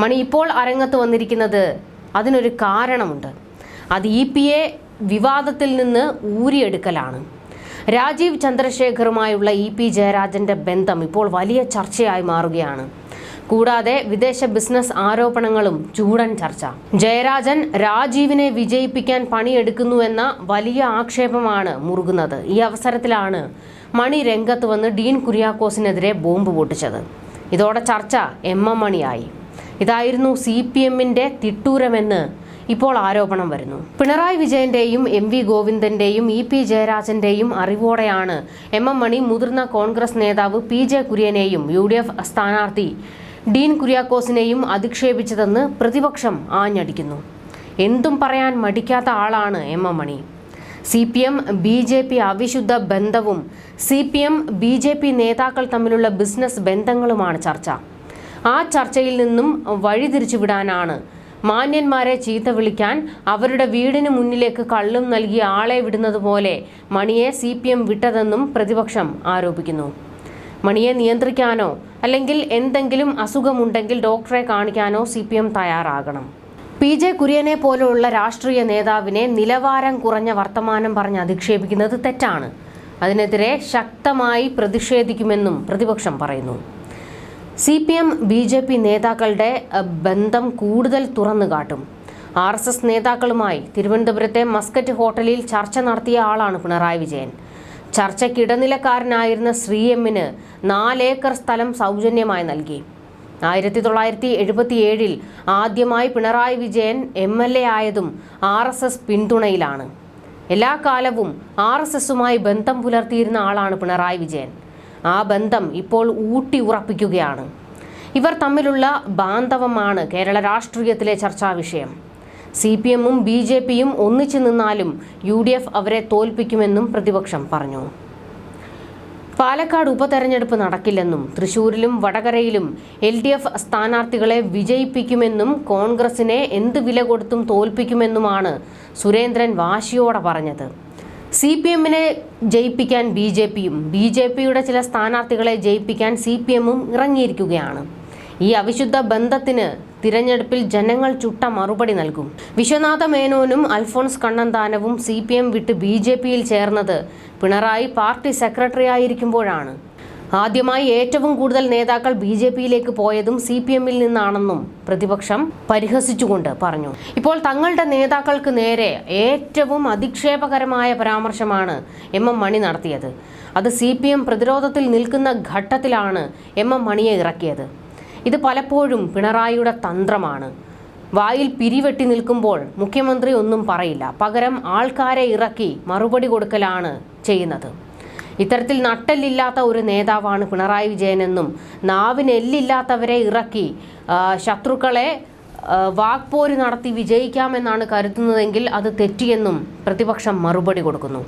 മണി ഇപ്പോൾ അരങ്ങത്ത് വന്നിരിക്കുന്നത് അതിനൊരു കാരണമുണ്ട്. അത് ഇ പി എ വിവാദത്തിൽ നിന്ന് ഊരിയെടുക്കലാണ്. രാജീവ് ചന്ദ്രശേഖറുമായുള്ള ഇ പി ജയരാജന്റെ ബന്ധം ഇപ്പോൾ വലിയ ചർച്ചയായി മാറുകയാണ്. കൂടാതെ വിദേശ ബിസിനസ് ആരോപണങ്ങളും ചൂടൻ ചർച്ച. ജയരാജൻ രാജീവിനെ വിജയിപ്പിക്കാൻ പണിയെടുക്കുന്നുവെന്ന വലിയ ആക്ഷേപമാണ് മുറുകുന്നത്. ഈ അവസരത്തിലാണ് മണി രംഗത്ത് വന്ന് ഡീൻ കുര്യാക്കോസിനെതിരെ ബോംബ് പൊട്ടിച്ചത്. ഇതോടെ ചർച്ച എം എം മണിയായി. ഇതായിരുന്നു സി പി എമ്മിന്റെ തിട്ടൂരമെന്ന് ഇപ്പോൾ ആരോപണം വരുന്നു. പിണറായി വിജയന്റെയും എം വി ഗോവിന്ദന്റെയും ഇ പി ജയരാജന്റെയും അറിവോടെയാണ് എം എം മണി മുതിർന്ന കോൺഗ്രസ് നേതാവ് പി ജെ കുര്യനെയും യു ഡി എഫ് സ്ഥാനാർത്ഥി ഡീൻ കുര്യാക്കോസിനെയും അധിക്ഷേപിച്ചതെന്ന് പ്രതിപക്ഷം ആഞ്ഞടിക്കുന്നു. എന്തും പറയാൻ മടിക്കാത്ത ആളാണ് M M Mani. C P M B J P അവിശുദ്ധ ബന്ധവും C P M B J P നേതാക്കൾ തമ്മിലുള്ള ബിസിനസ് ബന്ധങ്ങളുമാണ് ചർച്ച. ആ ചർച്ചയിൽ നിന്നും വഴിതിരിച്ചുവിടാനാണ്. മാന്യന്മാരെ ചീത്ത വിളിക്കാൻ അവരുടെ വീടിന് മുന്നിലേക്ക് കള്ളും നൽകി ആളെ വിടുന്നത് പോലെ മണിയെ സി പി എം വിട്ടതെന്നും പ്രതിപക്ഷം ആരോപിക്കുന്നു. മണിയെ നിയന്ത്രിക്കാനോ അല്ലെങ്കിൽ എന്തെങ്കിലും അസുഖമുണ്ടെങ്കിൽ ഡോക്ടറെ കാണിക്കാനോ സി പി എം തയ്യാറാകണം. പി ജെ കുര്യനെ പോലുള്ള രാഷ്ട്രീയ നേതാവിനെ നിലവാരം കുറഞ്ഞ വർത്തമാനം പറഞ്ഞ് അധിക്ഷേപിക്കുന്നത് തെറ്റാണ്. അതിനെതിരെ ശക്തമായി പ്രതിഷേധിക്കുമെന്നും പ്രതിപക്ഷം പറയുന്നു. C P M B J P നേതാക്കളുടെ ബന്ധം കൂടുതൽ തുറന്നു കാട്ടും. ആർ എസ് എസ് നേതാക്കളുമായി തിരുവനന്തപുരത്തെ മസ്കറ്റ് ഹോട്ടലിൽ ചർച്ച നടത്തിയ ആളാണ് പിണറായി വിജയൻ. ചർച്ചയ്ക്കിടനിലക്കാരനായിരുന്ന ശ്രീ എമ്മിന് നാലേക്കർ സ്ഥലം സൗജന്യമായി നൽകി. ആയിരത്തി തൊള്ളായിരത്തി എഴുപത്തി ഏഴിൽ ആദ്യമായി Pinarayi Vijayan M L A ആയതും ആർ എസ് എസ് പിന്തുണയിലാണ്. എല്ലാ കാലവും ആർ എസ് എസുമായി ബന്ധം പുലർത്തിയിരുന്ന ആളാണ് പിണറായി വിജയൻ. ആ ബന്ധം ഇപ്പോൾ ഊട്ടി ഉറപ്പിക്കുകയാണ്. ഇവർ തമ്മിലുള്ള ബാന്ധവമാണ് കേരള രാഷ്ട്രീയത്തിലെ ചർച്ചാ വിഷയം. സി പി എമ്മും ബി ജെ പിയും ഒന്നിച്ചു നിന്നാലും യു ഡി എഫ് അവരെ തോൽപ്പിക്കുമെന്നും പ്രതിപക്ഷം പറഞ്ഞു. പാലക്കാട് ഉപതെരഞ്ഞെടുപ്പ് നടക്കില്ലെന്നും തൃശൂരിലും വടകരയിലും എൽ ഡി എഫ് സ്ഥാനാർത്ഥികളെ വിജയിപ്പിക്കുമെന്നും കോൺഗ്രസിനെ എന്ത് വില കൊടുത്തും തോൽപ്പിക്കുമെന്നുമാണ് സുരേന്ദ്രൻ വാശിയോടെ പറഞ്ഞത്. സി പി എമ്മിനെ ജയിപ്പിക്കാൻ ബി ജെ പിയും ബി ജെ പിയുടെ ചില സ്ഥാനാർത്ഥികളെ ജയിപ്പിക്കാൻ സി പി എമ്മും ഇറങ്ങിയിരിക്കുകയാണ്. ഈ അവിശുദ്ധ ബന്ധത്തിന് തിരഞ്ഞെടുപ്പിൽ ജനങ്ങൾ ചുട്ട മറുപടി നൽകും. വിശ്വനാഥ മേനോനും അൽഫോൺസ് കണ്ണന്താനവും സി പി എം വിട്ട് ബി ജെ പിയിൽ ചേർന്നത് പിണറായി പാർട്ടി സെക്രട്ടറി ആയിരിക്കുമ്പോഴാണ് ആദ്യമായി ഏറ്റവും കൂടുതൽ നേതാക്കൾ ബി ജെ പിയിലേക്ക് പോയതും സി പി എമ്മിൽ നിന്നാണെന്നും പ്രതിപക്ഷം പരിഹസിച്ചുകൊണ്ട് പറഞ്ഞു. ഇപ്പോൾ തങ്ങളുടെ നേതാക്കൾക്ക് നേരെ ഏറ്റവും അധിക്ഷേപകരമായ പരാമർശമാണ് എം എം മണി നടത്തിയത്. അത് സി പി എം പ്രതിരോധത്തിൽ നിൽക്കുന്ന ഘട്ടത്തിലാണ് എം എം മണിയെ ഇറക്കിയത്. ഇത് പലപ്പോഴും പിണറായിയുടെ തന്ത്രമാണ്. വായിൽ പിരിവെട്ടി നിൽക്കുമ്പോൾ മുഖ്യമന്ത്രി ഒന്നും പറയില്ല. പകരം ആൾക്കാരെ ഇറക്കി മറുപടി കൊടുക്കലാണ് ചെയ്യുന്നത്. ഇത്തരത്തിൽ നട്ടെല്ലില്ലാത്ത ഒരു നേതാവാണ് പിണറായി വിജയനെന്നും നാവിന് എല്ലില്ലാത്തവരെ ഇറക്കി ശത്രുക്കളെ വാക്പോര് നടത്തി വിജയിക്കാമെന്നാണ് കരുതുന്നതെങ്കിൽ അത് തെറ്റിയെന്നും പ്രതിപക്ഷം മറുപടി കൊടുക്കുന്നു.